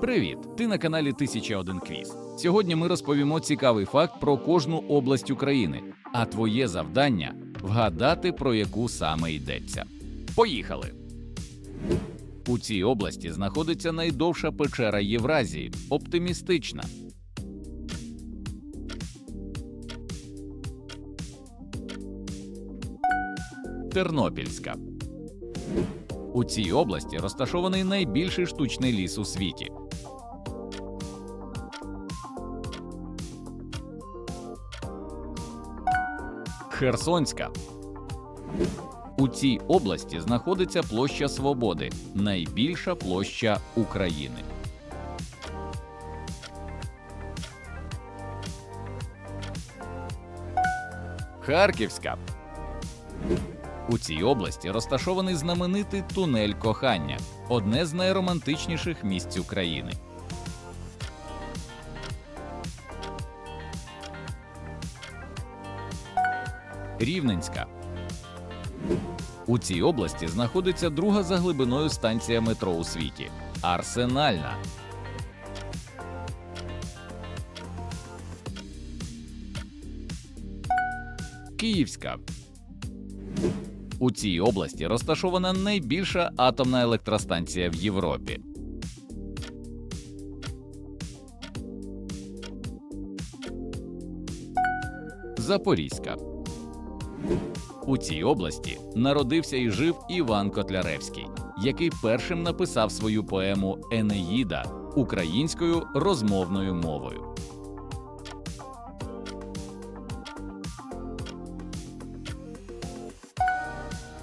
Привіт! Ти на каналі 1001 Квіз. Сьогодні ми розповімо цікавий факт про кожну область України, а твоє завдання вгадати, про яку саме йдеться. Поїхали! У цій області знаходиться найдовша печера Євразії оптимістична. Тернопільська. У цій області розташований найбільший штучний ліс у світі. Херсонська. У цій області знаходиться площа Свободи, найбільша площа України. Харківська. У цій області розташований знаменитий тунель кохання, одне з найромантичніших місць України. Рівненська. У цій області знаходиться друга за глибиною станція метро у світі Арсенальна. Київська. У цій області розташована найбільша атомна електростанція в Європі. Запорізька. У цій області народився і жив Іван Котляревський, який першим написав свою поему Енеїда українською розмовною мовою.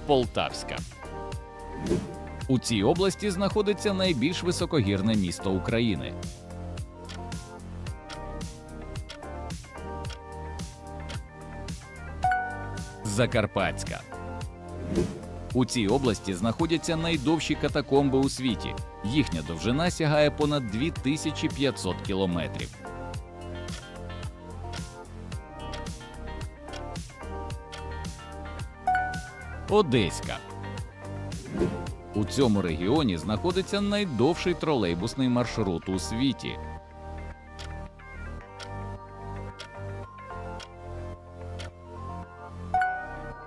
Полтавська. У цій області знаходиться найбільш високогірне місто України. Закарпатська. У цій області знаходяться найдовші катакомби у світі. Їхня довжина сягає понад 2500 кілометрів. Одеська. У цьому регіоні знаходиться найдовший тролейбусний маршрут у світі.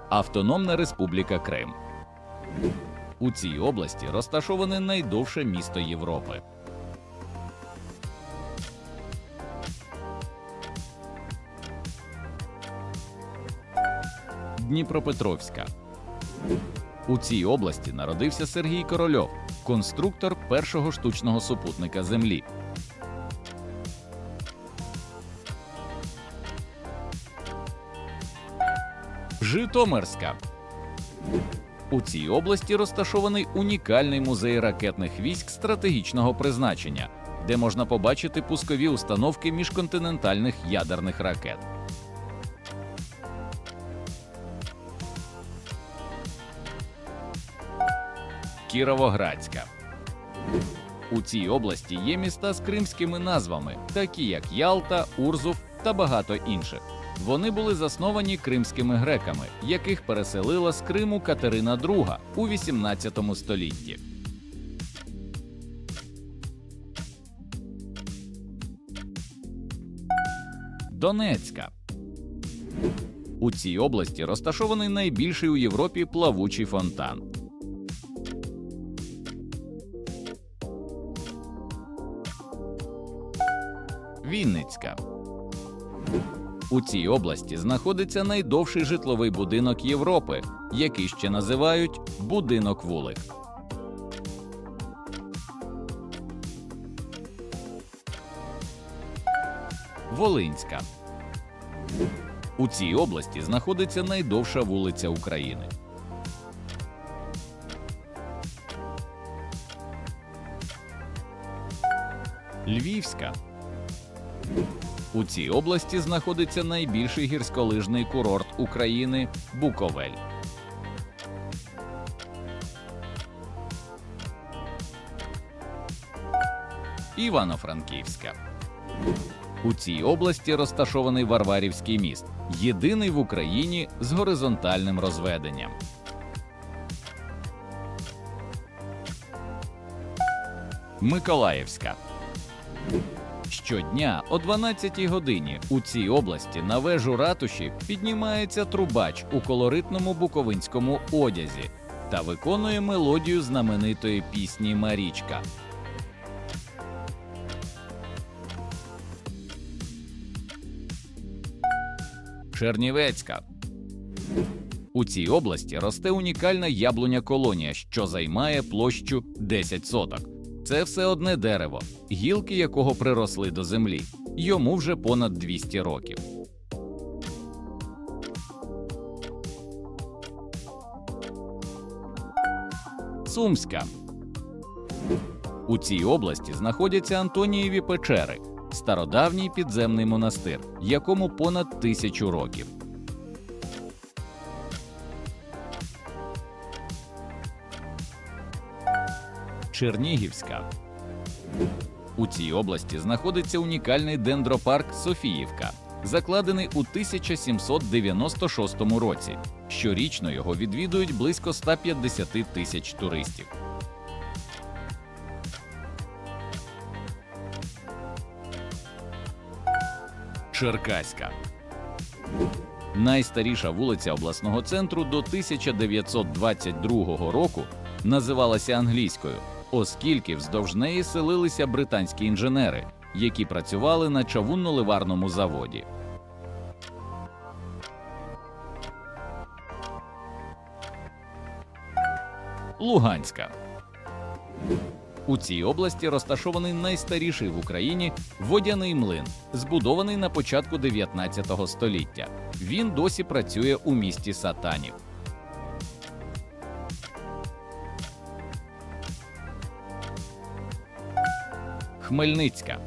Автономна Республіка Крим. У цій області розташоване найдовше місто Європи. Дніпропетровська. У цій області народився Сергій Корольов, конструктор першого штучного супутника Землі. Житомирська. У цій області розташований унікальний музей ракетних військ стратегічного призначення, де можна побачити пускові установки міжконтинентальних ядерних ракет. Кіровоградська. У цій області є міста з кримськими назвами, такі як Ялта, Урзув та багато інших. Вони були засновані кримськими греками, яких переселила з Криму Катерина II у 18 столітті. Донецька. У цій області розташований найбільший у Європі плавучий фонтан. Вінницька. У цій області знаходиться найдовший житловий будинок Європи, який ще називають будинок вулик. Волинська. У цій області знаходиться найдовша вулиця України. Львівська. У цій області знаходиться найбільший гірськолижний курорт України Буковель. Івано-Франківська. У цій області розташований Варварівський міст, єдиний в Україні з горизонтальним розведенням. Миколаївська. Щодня о 12-й годині у цій області на вежу ратуші піднімається трубач у колоритному буковинському одязі та виконує мелодію знаменитої пісні Марічка. Чернівецька. У цій області росте унікальна яблуня колонія, що займає площу 10 соток. Це все одне дерево, гілки якого приросли до землі. Йому вже понад 200 років. Сумська. У цій області знаходяться Антонієві печери, стародавній підземний монастир, якому понад тисячу років. Чернігівська. У цій області знаходиться унікальний дендропарк Софіївка, закладений у 1796 році. Щорічно його відвідують близько 150 тисяч туристів. Черкаська. Найстаріша вулиця обласного центру до 1922 року називалася англійською, оскільки вздовж неї селилися британські інженери, які працювали на чавунно-ливарному заводі. Луганська. У цій області розташований найстаріший в Україні водяний млин, збудований на початку 19 століття. Він досі працює у місті Сатанів. Хмельницька.